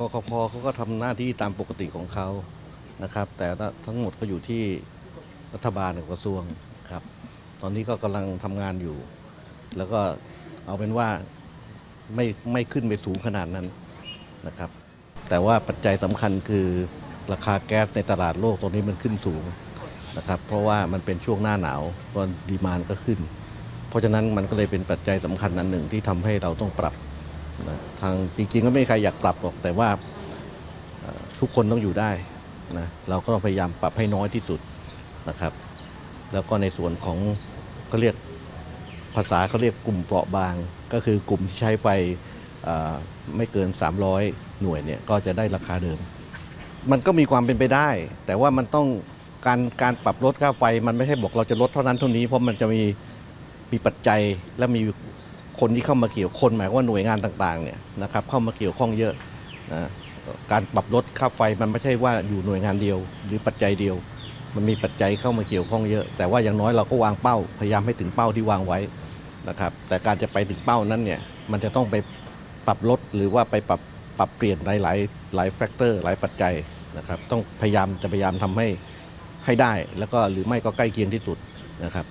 กกพเขาก็ทำหน้าที่ตามปกติของเขานะครับ แต่ทั้งหมดก็อยู่ที่รัฐบาลกระทรวงครับ ตอนนี้ก็กำลังทำงานอยู่ แล้วก็เอาเป็นว่าไม่ไม่ขึ้นไปสูงขนาดนั้นนะครับ แต่ว่าปัจจัยสำคัญคือราคาแก๊สในตลาดโลกตอนนี้มันขึ้นสูงนะครับ เพราะว่ามันเป็นช่วงหน้าหนาวก็ดีมานก็ขึ้น เพราะฉะนั้นมันก็เลยเป็นปัจจัยสำคัญอันหนึ่งที่ทำให้เราต้องปรับ นะทางจริงๆก็ไม่มีใครอยากปรับหรอกแต่ว่าทุกคนต้องอยู่ได้นะเราก็ต้องพยายามปรับให้น้อยที่สุดนะครับ แล้วก็ในส่วนของก็เรียกภาษาเขาเรียกกลุ่มเปราะบาง ก็คือกลุ่มที่ใช้ไฟไม่เกิน 300 หน่วยเนี่ยก็จะได้ราคาเดิม มันก็มีความเป็นไปได้ แต่ว่ามันต้องการการปรับลดค่าไฟมันไม่ใช่บอกเราจะลดเท่านั้นเท่านี้เพราะมันจะมีมีปัจจัยและมี คนที่เข้ามาเกี่ยวคนหมายว่าหน่วยงานต่างๆเนี่ยนะครับเข้ามาเกี่ยวข้องเยอะนะการปรับลดค่าไฟมันไม่ใช่ว่าอยู่หน่วยงานเดียว หรือปัจจัยเดียว มันมีปัจจัยเข้ามาเกี่ยวข้องเยอะ แต่ว่าอย่างน้อยเราก็วางเป้าพยายามให้ถึงเป้าที่วางไว้นะครับแต่การจะไปถึงเป้านั้นเนี่ยมันจะต้องไปปรับลดหรือว่าไปปรับปรับเปลี่ยนหลายหลายหลายแฟกเตอร์หลายปัจจัยนะครับต้องพยายามจะพยายามทำให้ให้ได้ แล้วก็หรือไม่ก็ใกล้เคียงที่สุดนะครับ